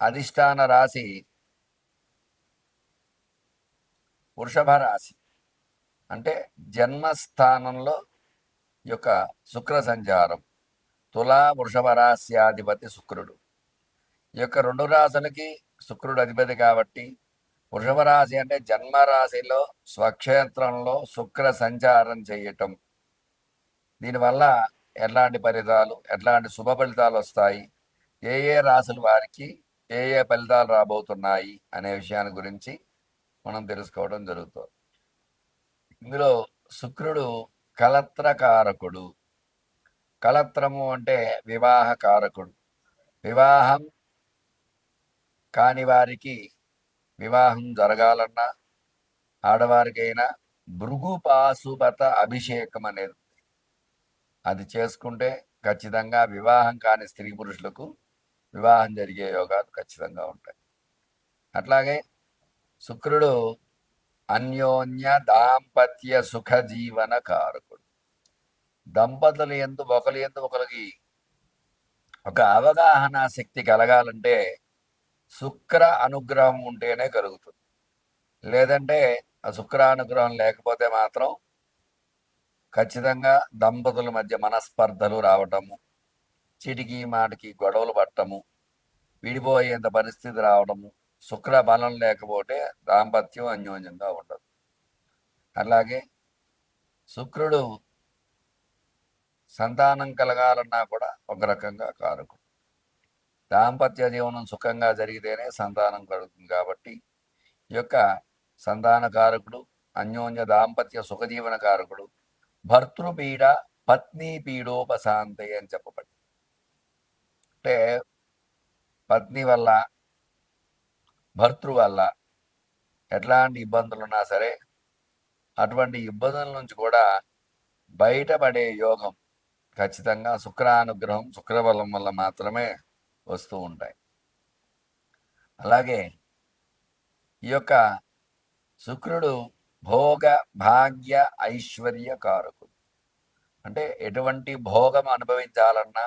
అధిష్టాన రాశి వృషభ రాశి. అంటే జన్మస్థానంలో యొక్క శుక్ర సంచారం తులా వృషభ రాశ్యాధిపతి శుక్రుడు. ఈ యొక్క రెండు రాశులకి శుక్రుడు అధిపతి కాబట్టి వృషభ రాశి అంటే జన్మ రాశిలో స్వక్షేత్రంలో శుక్ర సంచారం చేయటం. దీనివల్ల ఎలాంటి ఫలితాలు ఎట్లాంటి శుభ ఫలితాలు వస్తాయి? ఏ ఏ రాశుల వారికి ఏ ఏ ఫలితాలు రాబోతున్నాయి అనే విషయాన్ని గురించి మనం తెలుసుకోవడం జరుగుతుంది. ఇందులో శుక్రుడు కలత్రకారకుడు కలత్రము అంటే వివాహ కారకుడు వివాహం కాని వారికి వివాహం జరగాలన్నా ఆడవారికైనా భృగుపాశుపత అభిషేకం అనేది. అది చేసుకుంటే ఖచ్చితంగా వివాహం కాని స్త్రీ పురుషులకు వివాహం జరిగే యోగాలు ఖచ్చితంగా ఉంటాయి. అట్లాగే శుక్రుడు అన్యోన్య దాంపత్య సుఖ జీవన కారకుడు. దంపతులు ఎందు ఒకరి ఎందు ఒకరికి ఒక అవగాహన శక్తి కలగాలంటే శుక్ర అనుగ్రహం ఉంటేనే కలుగుతుంది. లేదంటే ఆ శుక్ర అనుగ్రహం లేకపోతే మాత్రం ఖచ్చితంగా దంపతుల మధ్య మనస్పర్ధలు రావటము చిటికి మాటికి గొడవలు పట్టము విడిపోయేంత పరిస్థితి రావడము శుక్ర బలం లేకపోతే దాంపత్యం అన్యోన్యంగా ఉండదు. అలాగే శుక్రుడు సంతానం కలగాలన్నా కూడా ఒక రకంగా కారకుడు. దాంపత్య జీవనం సుఖంగా జరిగితేనే సంతానం కలుగుతుంది కాబట్టి ఈ యొక్క సంతాన కారకుడు అన్యోన్య దాంపత్య సుఖజీవన కారకుడు భర్తృపీడ పత్ని పీడోపశాంతి అని చెప్పబడింది. అంటే పత్ని వల్ల భర్తృ వల్ల ఎట్లాంటి ఇబ్బందులు ఉన్నా సరే అటువంటి ఇబ్బందుల నుంచి కూడా బయటపడే యోగం ఖచ్చితంగా శుక్రానుగ్రహం శుక్రబలం వల్ల మాత్రమే వస్తూ ఉంటాయి. అలాగే ఈ యొక్క శుక్రుడు భోగ భాగ్య ఐశ్వర్య కారకుడు. అంటే ఎటువంటి భోగం అనుభవించాలన్నా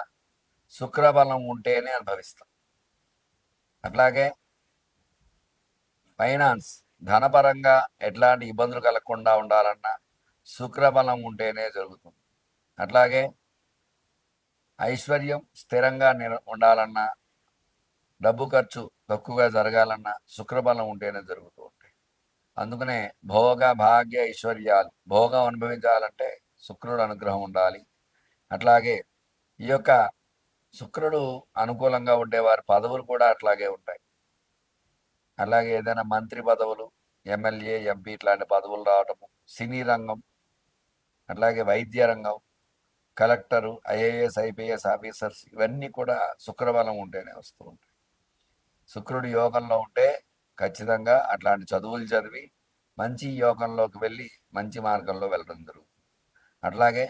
శుక్రబలం ఉంటేనే అనుభవిస్తాం. అట్లాగే ఫైనాన్స్ ధనపరంగా ఎట్లాంటి ఇబ్బందులు కలగకుండా ఉండాలన్నా శుక్రబలం ఉంటేనే జరుగుతుంది. అట్లాగే ఐశ్వర్యం స్థిరంగా నిల ఉండాలన్నా డబ్బు ఖర్చు తక్కువగా జరగాలన్నా శుక్రబలం ఉంటేనే జరుగుతూ ఉంటాయి. అందుకనే భోగ భాగ్య ఐశ్వర్యాలు భోగం అనుభవించాలంటే శుక్రుడు అనుగ్రహం ఉండాలి. అట్లాగే ఈ యొక్క శుక్రుడు అనుకూలంగా ఉండేవారి పదవులు కూడా అట్లాగే ఉంటాయి. అలాగే ఏదైనా మంత్రి పదవులు ఎమ్మెల్యే ఎంపీ ఇట్లాంటి పదవులు రావటము సినీ రంగం అట్లాగే వైద్య రంగం కలెక్టరు ఐఏఎస్ ఐపీఎస్ ఆఫీసర్స్ ఇవన్నీ కూడా శుక్రబలం ఉంటేనే వస్తూ ఉంటాయి. శుక్రుడు యోగంలో ఉంటే ఖచ్చితంగా అట్లాంటి చదువులు చదివి మంచి యోగంలోకి వెళ్ళి మంచి మార్గంలో వెళ్ళడం జరుగుతుంది. అట్లాగే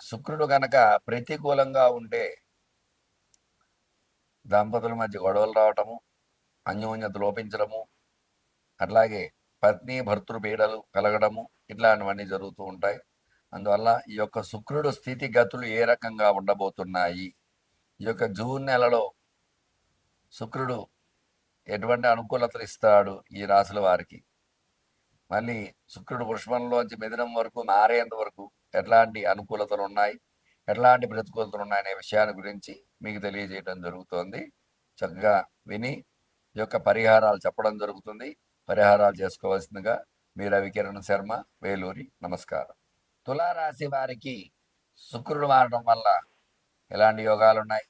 శుక్రుడు కనుక ప్రతికూలంగా ఉంటే దంపతుల మధ్య గొడవలు రావటము అన్యోన్యత లోపించడము అట్లాగే పత్ని భర్తృ పీడలు కలగడము ఇట్లాంటివన్నీ జరుగుతూ ఉంటాయి. అందువల్ల ఈ యొక్క శుక్రుడు స్థితిగతులు ఏ రకంగా ఉండబోతున్నాయి? ఈ యొక్క జూన్ నెలలో శుక్రుడు ఎటువంటి అనుకూలతలు ఇస్తాడు ఈ రాశుల వారికి? మళ్ళీ శుక్రుడు వృషభంలోంచి మిథునం వరకు మారేంత వరకు ఎట్లాంటి అనుకూలతలు ఉన్నాయి? ఎట్లాంటి ప్రతికూలతలు ఉన్నాయనే విషయాన్ని గురించి మీకు తెలియజేయడం జరుగుతోంది. చక్కగా విని యొక్క పరిహారాలు చెప్పడం జరుగుతుంది. పరిహారాలు చేసుకోవాల్సిందిగా మీ రవికిరణ్ శర్మ వేలూరి నమస్కారం. తులారాశి వారికి శుక్రుడు మారడం వల్ల ఎలాంటి యోగాలు ఉన్నాయి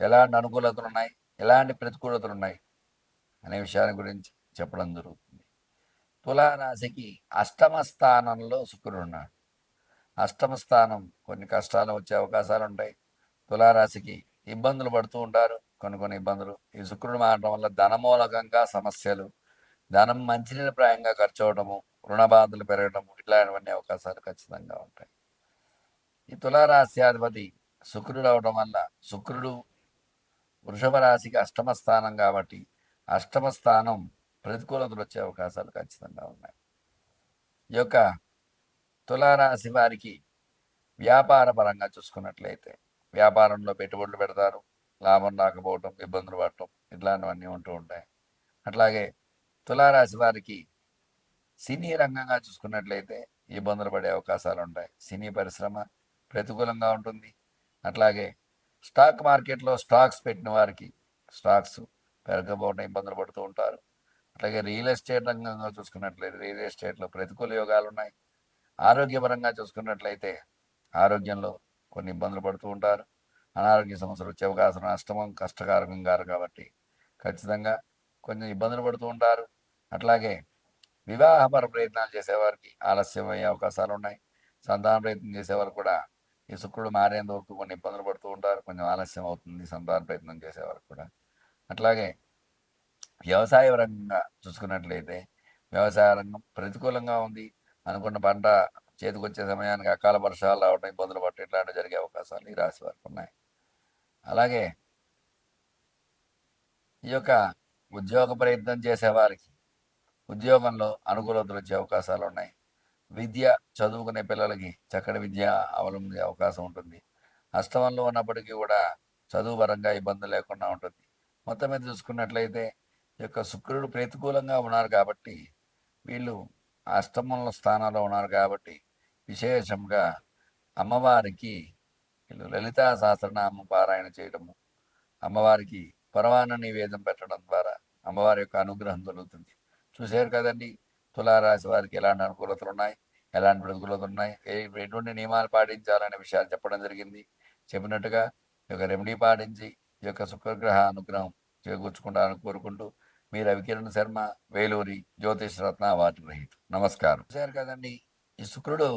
ఎలాంటి అనుకూలతలు ఉన్నాయి ఎలాంటి ప్రతికూలతలు ఉన్నాయి అనే విషయాన్ని గురించి చెప్పడం జరుగుతుంది. తులారాశికి అష్టమ స్థానంలో శుక్రుడు ఉన్నాడు. అష్టమ స్థానం కొన్ని కష్టాలు వచ్చే అవకాశాలు ఉంటాయి తులారాశికి ఇబ్బందులు పడుతూ ఉంటారు. కొన్ని కొన్ని ఇబ్బందులు. ఈ శుక్రుడు మారడం వల్ల ధనమూలకంగా సమస్యలు. ధనం మంచినీళ్ళ ప్రాయంగా ఖర్చు అవడము రుణ బాధలు పెరగడము ఇట్లాంటివన్నీ అవకాశాలు ఖచ్చితంగా ఉంటాయి. ఈ తులారాశ్యాధిపతి శుక్రుడు అవడం వల్ల శుక్రుడు వృషభ రాశికి అష్టమ స్థానం కాబట్టి అష్టమ స్థానం ప్రతికూలతలు వచ్చే అవకాశాలు ఖచ్చితంగా ఉన్నాయి. ఈ యొక్క తులారాశి వారికి వ్యాపార పరంగా చూసుకున్నట్లయితే వ్యాపారంలో పెట్టుబడులు పెడతారు లాభం రాకపోవటం ఇబ్బందులు పడటం ఇట్లాంటివన్నీ ఉంటూ ఉంటాయి. అట్లాగే తులారాశి వారికి సినీ రంగంగా చూసుకున్నట్లయితే ఇబ్బందులు పడే అవకాశాలు ఉంటాయి. సినీ పరిశ్రమ ప్రతికూలంగా ఉంటుంది. అట్లాగే స్టాక్ మార్కెట్లో స్టాక్స్ పెట్టిన వారికి స్టాక్స్ పెరగబోవడం ఇబ్బందులు పడుతూ ఉంటారు. అట్లాగే రియల్ ఎస్టేట్ రంగంగా చూసుకున్నట్లయితే రియల్ ఎస్టేట్లో ప్రతికూల యోగాలు ఉన్నాయి. ఆరోగ్యపరంగా చూసుకున్నట్లయితే ఆరోగ్యంలో కొన్ని ఇబ్బందులు పడుతూ ఉంటారు. అనారోగ్య సమస్యలు వచ్చే అవకాశం అష్టమం కష్టకారకం గారు కాబట్టి ఖచ్చితంగా కొంచెం ఇబ్బందులు పడుతూ ఉంటారు. అట్లాగే వివాహపర ప్రయత్నాలు చేసేవారికి ఆలస్యం అయ్యే అవకాశాలు ఉన్నాయి. సంతాన ప్రయత్నం చేసేవారు కూడా ఈ శుక్రుడు మారేంత వరకు కొన్ని ఇబ్బందులు పడుతూ ఉంటారు. కొంచెం ఆలస్యం అవుతుంది సంతాన ప్రయత్నం చేసేవారు కూడా. అట్లాగే వ్యవసాయ రంగంగా చూసుకున్నట్లయితే వ్యవసాయ రంగం ప్రతికూలంగా ఉంది. అనుకున్న పంట చేతికి వచ్చే సమయానికి అకాల వర్షాలు రావడం ఇబ్బందులు పట్టడం ఇట్లాంటివి జరిగే అవకాశాలు ఈ రాశి వారికి ఉన్నాయి. అలాగే ఈ యొక్క ఉద్యోగ ప్రయత్నం చేసేవారికి ఉద్యోగంలో అనుకూలతలు వచ్చే అవకాశాలు ఉన్నాయి. విద్య చదువుకునే పిల్లలకి చక్కటి విద్య అవలంబించే అవకాశం ఉంటుంది. అష్టమంలో ఉన్నప్పటికీ కూడా చదువు పరంగా ఇబ్బంది లేకుండా ఉంటుంది. మొత్తం మీద చూసుకున్నట్లయితే ఈ యొక్క శుక్రుడు ప్రతికూలంగా ఉన్నారు కాబట్టి వీళ్ళు అష్టమంలో స్థానంలో ఉన్నారు కాబట్టి విశేషంగా అమ్మవారికి వీళ్ళు లలితా సహస్రనామ పారాయణ చేయడము అమ్మవారికి పరమాన్న నివేదం పెట్టడం ద్వారా అమ్మవారి యొక్క అనుగ్రహం దొరుకుతుంది. చూశారు కదండి తులారాశి వారికి ఎలాంటి అనుకూలతలు ఉన్నాయి ఎలాంటి ప్రతికూలతలు ఉన్నాయి ఎటువంటి నియమాలు పాటించాలనే విషయాలు చెప్పడం జరిగింది. చెప్పినట్టుగా ఈ యొక్క రెమెడీ పాటించి ఈ యొక్క శుక్రగ్రహ అనుగ్రహం చేకూర్చుకుంటారని కోరుకుంటూ మీ రవికిరణ్ శర్మ వేలూరి జ్యోతిష్ రత్న అవార్డు గ్రహీత నమస్కారం. చూశారు కదండి ఈ శుక్రుడు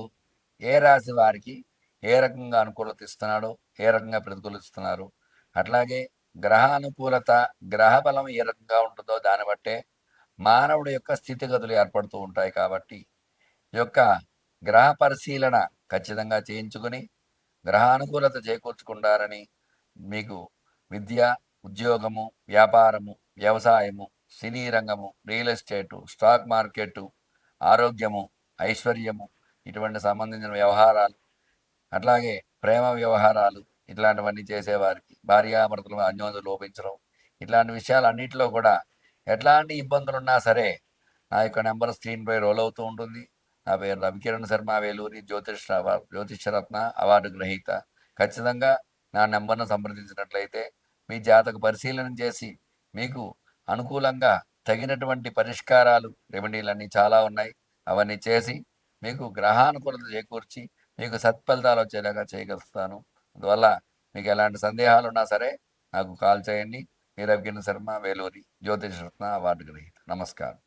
ఏ రాశి వారికి ఏ రకంగా అనుకూలత ఇస్తున్నాడో ఏ రకంగా ప్రతికూలిస్తున్నారు అట్లాగే గ్రహానుకూలత గ్రహ బలం ఏ రకంగా ఉంటుందో దాన్ని బట్టే మానవుడి యొక్క స్థితిగతులు ఏర్పడుతూ ఉంటాయి కాబట్టి ఈ యొక్క గ్రహ పరిశీలన ఖచ్చితంగా చేయించుకుని గ్రహానుకూలత చేకూర్చుకుంటారని మీకు విద్య ఉద్యోగము వ్యాపారము వ్యవసాయము సినీ రంగము రియల్ ఎస్టేటు స్టాక్ మార్కెట్ ఆరోగ్యము ఐశ్వర్యము ఇటువంటి సంబంధించిన వ్యవహారాలు అట్లాగే ప్రేమ వ్యవహారాలు ఇట్లాంటివన్నీ చేసేవారికి భార్యాభర్తలు అన్యోన్యత లోపించడం ఇట్లాంటి విషయాలు అన్నింటిలో కూడా ఎట్లాంటి ఇబ్బందులు ఉన్నా సరే నా యొక్క నెంబర్ స్క్రీన్పై రోల్ అవుతూ ఉంటుంది. నా పేరు రవికిరణ్ శర్మ వేలూరి జ్యోతిష్ అవార్డు జ్యోతిషరత్న అవార్డు గ్రహీత. ఖచ్చితంగా నా నెంబర్ను సంప్రదించినట్లయితే మీ జాతక పరిశీలన చేసి మీకు అనుకూలంగా తగినటువంటి పరిష్కారాలు రెమెడీలన్నీ చాలా ఉన్నాయి. అవన్నీ చేసి మీకు గ్రహానుకూలత చేకూర్చి మీకు సత్ఫలితాలు వచ్చేలాగా చేయగలుగుతాను అందువల్ల మీకు ఎలాంటి సందేహాలు ఉన్నా సరే నాకు కాల్ చేయండి. మీ రవికిరణ్ శర్మ వేలూరి జ్యోతిష్ రత్న అవార్డు గ్రహీత. నమస్కారం.